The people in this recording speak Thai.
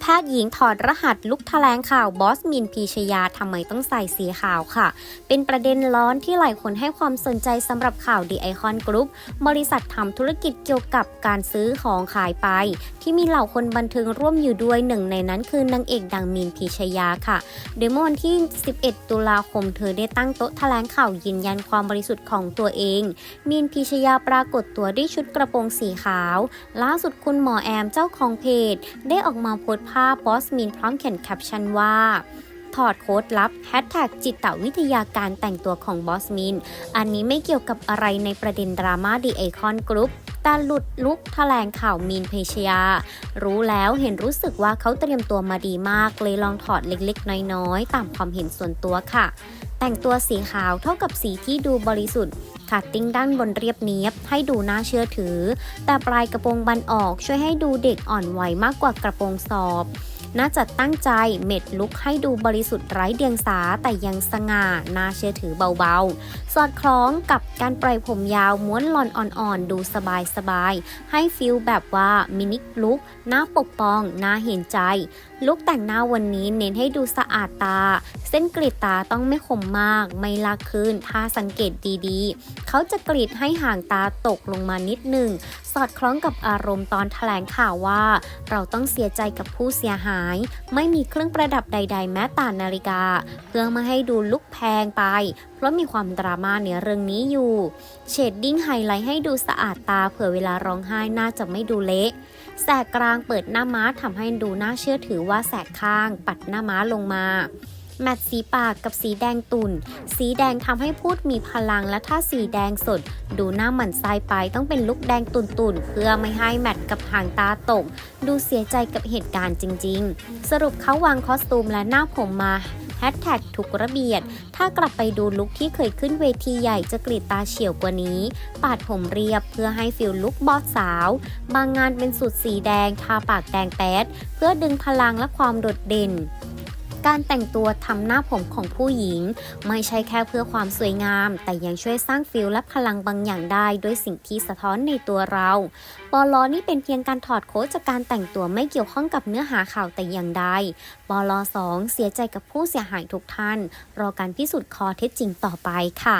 แพทย์หญิงถอดรหัสลุกแถลงข่าวบอสมินพีชยาทำไมต้องใส่สีขาวค่ะ เป็นประเด็นร้อนที่หลายคนให้ความสนใจสำหรับข่าวดีไอคอนกรุ๊ปบริษัททำธุรกิจเกี่ยวกับการซื้อของขายไป ที่มีเหล่าคนบันเทิงร่วมอยู่ด้วยหนึ่งในนั้นคือนางเอกดังมินพีชยาค่ะ โดยเมื่อวันที่ 11 ตุลาคมเธอได้ตั้งโต๊ะแถลงข่าวยืนยันความบริสุทธิ์ของตัวเอง มินพีชยาปรากฏตัวด้วยชุดกระโปรงสีขาว ล่าสุดคุณหมอแอมเจ้าของเพจ ได้ออกมาโพสต์ภาพบอสมินพร้อมเขียนแคปชั่นว่า ถอดโค้ดลับแฮชแท็กจิตวิทยาการแต่งตัวของบอสมิน อันนี้ไม่เกี่ยวกับอะไรในประเด็นดราม่าดีไอคอนกรุ๊ปแต่หลุดลุกแถลงข่าวมีนเพชยา รู้แล้วเห็นรู้สึกว่าเขาเตรียมตัวมาดีมาก เลยลองถอดเล็กๆ น้อยๆ ตามความเห็นส่วนตัวค่ะ แต่งตัวสีขาวเท่ากับสีที่ดูบริสุทธิ์คัตติ้งด้านบนเรียบเนียบให้ดูน่าเชื่อถือ แต่ปลายกระโปรงบันออกช่วยให้ดูเด็กอ่อนวัยมากกว่ากระโปรงสอบ น่าจะตั้งใจเม็ดลุกให้ดูบริสุทธิ์ไร้เดียงสาแต่ยังสง่าน่าเชื่อถือเบาๆ สอดคล้องกับการปล่อยผมยาวม้วนหลอนอ่อนๆ ดูสบายๆ ให้ฟิลแบบว่ามินิลุกน่าปกป้องน่าเห็นใจลุกแต่งหน้าวันนี้เน้นให้ดูสะอาดตา เส้นกรีดตาต้องไม่คมมาก ไม่ลากขึ้น ถ้าสังเกตดีๆ เขาจะกรีดให้ห่างตาตกลงมานิดหนึ่ง สอดคล้องกับอารมณ์ตอนแถลงข่าวว่า เราต้องเสียใจกับผู้เสียหาย ไม่มีเครื่องประดับใด ๆ แม้แต่นาฬิกา เพื่อม่ให้ดูลุกแพงไป เพราะมีความดราม่าในเรื่องนี้อยู่ เชดดิ้งไฮไลท์ให้ดูสะอาดตาเผื่อเวลาร้องไห้น่าจะไม่ดูเละแสกกลางเปิดหน้าม้าทำให้ดูน่าเชื่อถือว่าแสกข้าง ปัดหน้าม้าลงมา แมทสีปากกับสีแดงตุ่น สีแดงทำให้พูดมีพลังและถ้าสีแดงสด ดูหน้าหมันไส้ไปต้องเป็นลุกแดงตุ่นๆ เพื่อไม่ให้แมทกับหางตาตก ดูเสียใจกับเหตุการณ์จริง ๆ สรุปเขาวางคอสตูมและหน้าผมมา แฮชแท็กถูกระเบียด ถ้ากลับไปดูลุคที่เคยขึ้นเวทีใหญ่จะกรีดตาเฉียวกว่านี้ ปาดผมเรียบเพื่อให้ฟิลลุคบอสสาว บางงานเป็นสูตรสีแดง ทาปากแดงแป๊ด เพื่อดึงพลังและความโดดเด่น การแต่งตัวทำหน้าผมของผู้หญิง ไม่ใช่แค่เพื่อความสวยงาม แต่ยังช่วยสร้างฟิลและพลังบางอย่างได้ด้วยสิ่งที่สะท้อนในตัวเราปอลอนี่เป็นเพียงการถอดโค้ดจากการแต่งตัวไม่เกี่ยวข้องกับเนื้อหาข่าวแต่อย่างใดปอลอสองเสียใจกับผู้เสียหายทุกท่าน รอการพิสูจน์คอเท็จจริงต่อไปค่ะ